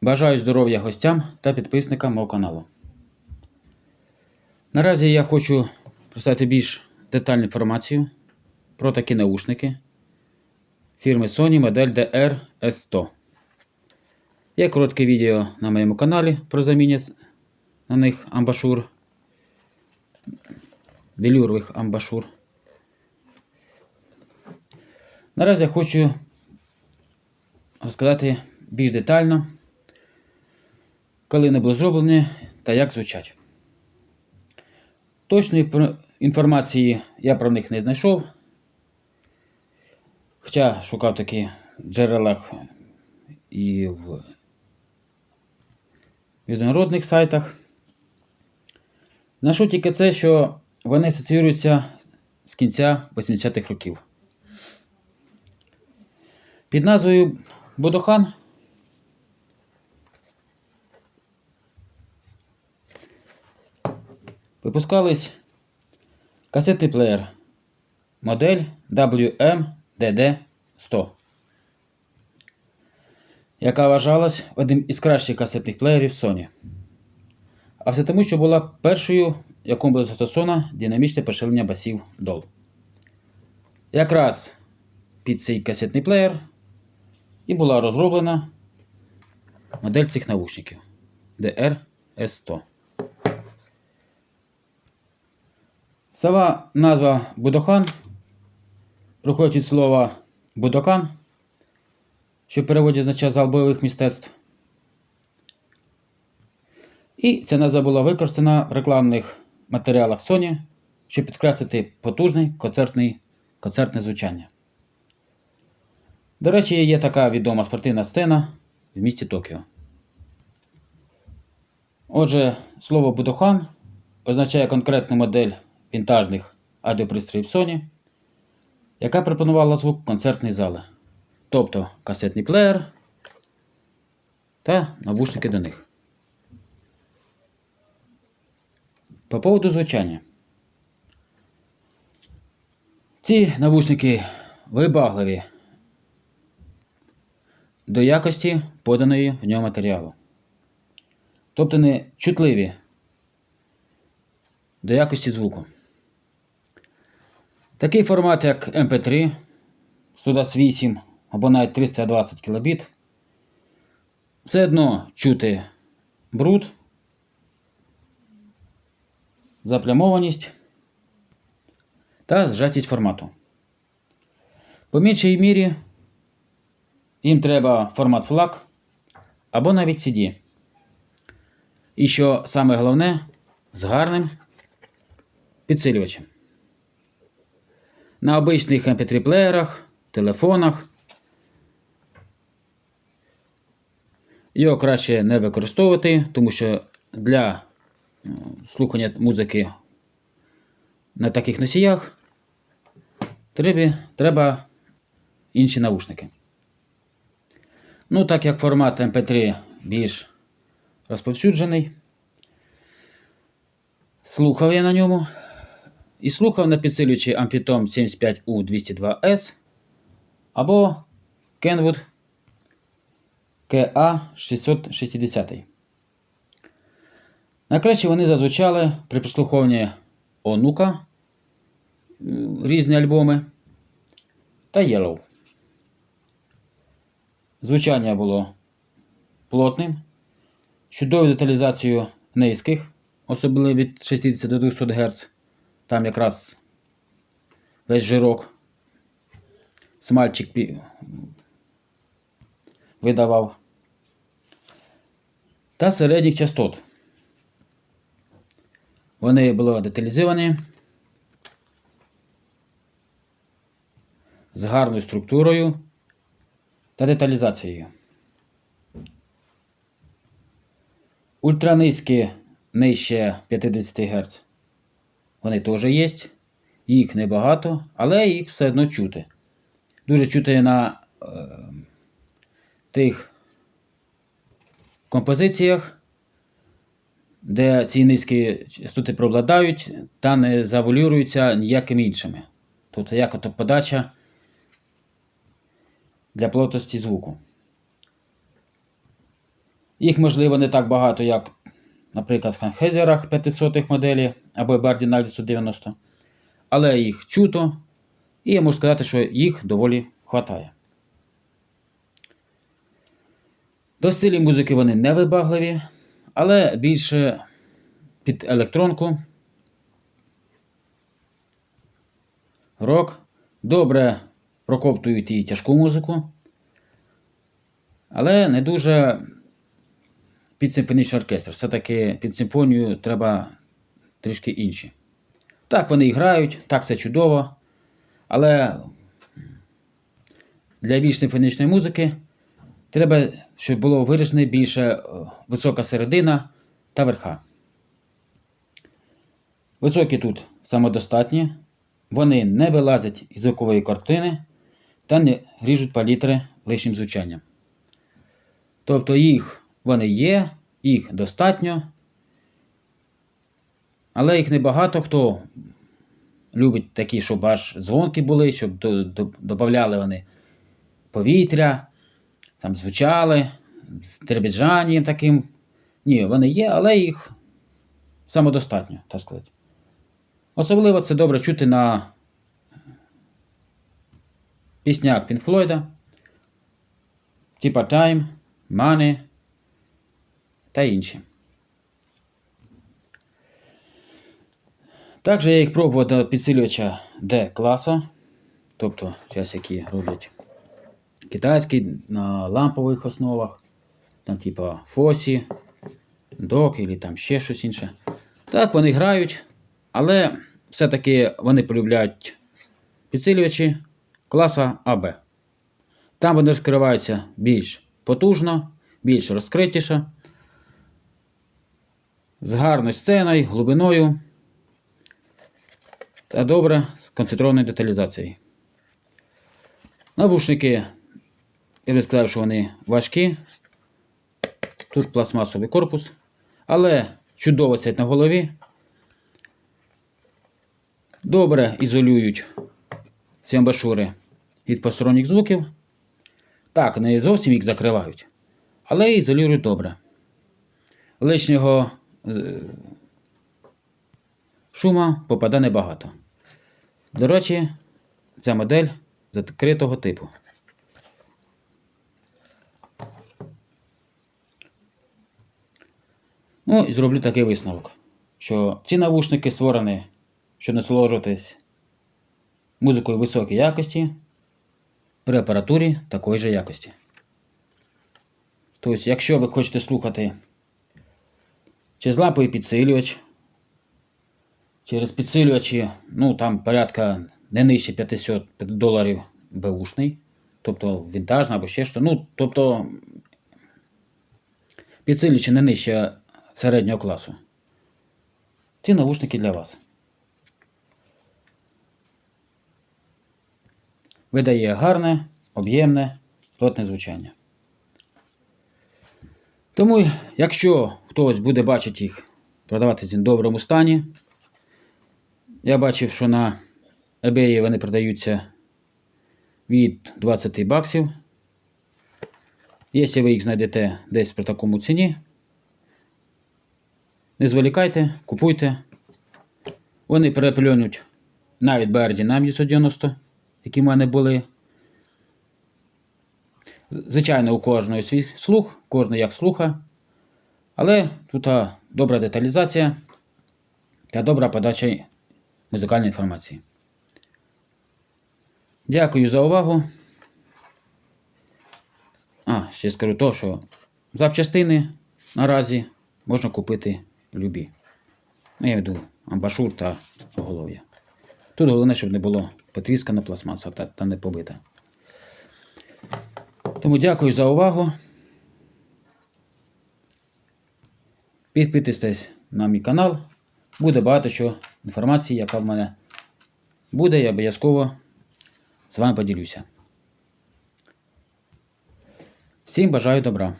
Бажаю здоров'я гостям та підписникам мого каналу. Наразі я хочу представити більш детальну інформацію про такі наушники фірми Sony модель DR S100. Є коротке відео на моєму каналі про заміні на них амбашур, велюрових амбашур. Наразі я хочу розказати більш детально, коли не було зроблені та як звучать. Точної інформації я про них не знайшов. Хоча шукав такі в джерелах і в міжнародних сайтах. Знайшов тільки це, що вони асоціюються з кінця 80-х років. Під назвою Будохан випускались касетний плеєр модель WM-DD100, яка вважалась одним із кращих касетних плеєрів Sony. А все тому, що була першою, якому було застосовано динамічне поширення басів DOL. Якраз під цей касетний плеєр і була розроблена модель цих наушників DR-S100. Сама назва Будохан проходить від слова Будокан, що в переводі означає зал бойових мистецтв. І ця назва була використана в рекламних матеріалах Sony, щоб підкреслити потужний концертний, концертне звучання. До речі, є така відома спортивна сцена в місті Токіо. Отже, слово Будохан означає конкретну модель вінтажних аудіопристроїв Sony, яка пропонувала звук концертної зали, тобто касетний плеєр та навушники до них. По поводу звучання. Ці навушники вибагливі до якості поданої в ньому матеріалу. Тобто не чутливі до якості звуку. Такий формат, як MP3 128 або навіть 320 кбіт, все одно чути бруд, заплямованість та зжатість формату. По меншій мірі їм треба формат FLAC або навіть CD. І що саме головне, з гарним підсилювачем. На обичних MP3 плеєрах, телефонах. Його краще не використовувати, тому що для е, слухання музики на таких носіях треба, інші навушники. Ну, так як формат MP3 більш розповсюджений, слухав я на ньому. І слухав на підсилюючи Amfitom 75U202S або Kenwood KA660. Найкраще вони зазвучали при прослуховуванні Онука, різні альбоми та Yellow. Звучання було плотним, чудовою деталізацією низьких, особливо від 60 до 200 Гц. Там якраз весь жирок смальчик видавав. Та середніх частот. Вони були деталізовані з гарною структурою та деталізацією. Ультранизькі нижче 50 Гц. Вони теж є. Їх небагато, але їх все одно чути. Дуже чути на е, тих композиціях, де ці низькі частоти преобладають та не завалюються ніякими іншими. Тобто як ото подача для плотності звуку. Їх, можливо, не так багато, як, наприклад, в Ханхезерах 500 моделі або Барді Навді 190. Але їх чуто, і я можу сказати, що їх доволі хватає. До стилі музики вони не вибагливі, але більше під електронку. Рок добре проковтують і тяжку музику, але не дуже під симфонічний оркестр. Все-таки під симфонію треба трішки інші. Так вони і грають, так все чудово, але для більш симфонічної музики треба, щоб було виражено більше е, висока середина та верха. Високі тут самодостатні, вони не вилазять із звукової картини та не ріжуть палітри лишнім звучанням. Тобто їх вони є, їх достатньо, але їх небагато хто любить такі, щоб аж дзвонки були, щоб до- до- додавали вони повітря, там звучали з дребіжанням таким. Ні, вони є, але їх самодостатньо, так сказати. Особливо це добре чути на піснях Floyd, типа Time, Money та інші. Також я їх пробував до підсилювача D класа, тобто час, які роблять китайський на лампових основах, там типа Фосі, Док і там ще щось інше. Так, вони грають, але все-таки вони полюбляють підсилювачі класа АБ. Там вони розкриваються більш потужно, більш розкритіше, з гарною сценою, глибиною та добре концентрованою деталізацією. Навушники, я би сказав, що вони важкі. Тут пластмасовий корпус, але чудово сидять на голові. Добре ізолюють ці амбашури від посторонніх звуків. Так, не зовсім їх закривають, але ізолюють добре. Лишнього шума попаде небагато. До речі, ця модель закритого типу. Ну і зроблю такий висновок, що ці навушники створені, щоб насолоджуватись музикою високої якості при апаратурі такої же якості. Тобто, якщо ви хочете слухати через ламповий підсилювач, через підсилювачі, ну там порядка не нижче 500 доларів беушний, тобто вінтажна або ще що. Ну, тобто підсилювачі не нижче середнього класу. Ці навушники для вас. Видає гарне, об'ємне, плотне звучання. Тому, якщо хтось буде бачити їх продавати в доброму стані, я бачив, що на eBay вони продаються від 20 баксів. Якщо ви їх знайдете десь при такому ціні, не зволікайте, купуйте. Вони переплюнуть навіть BRD на 990, які в мене були. Звичайно, у кожного свій слух, кожен як слуха. Але тут добра деталізація та добра подача музикальної інформації. Дякую за увагу. А, ще скажу то, що запчастини наразі можна купити любі. Ну, я веду амбашур та поголов'я. Тут головне, щоб не було потріскана пластмаса та, та не побита. Тому дякую за увагу. Підписуйтесь на мій канал. Буде багато що інформації, яка в мене буде, я обов'язково з вами поділюся. Всім бажаю добра.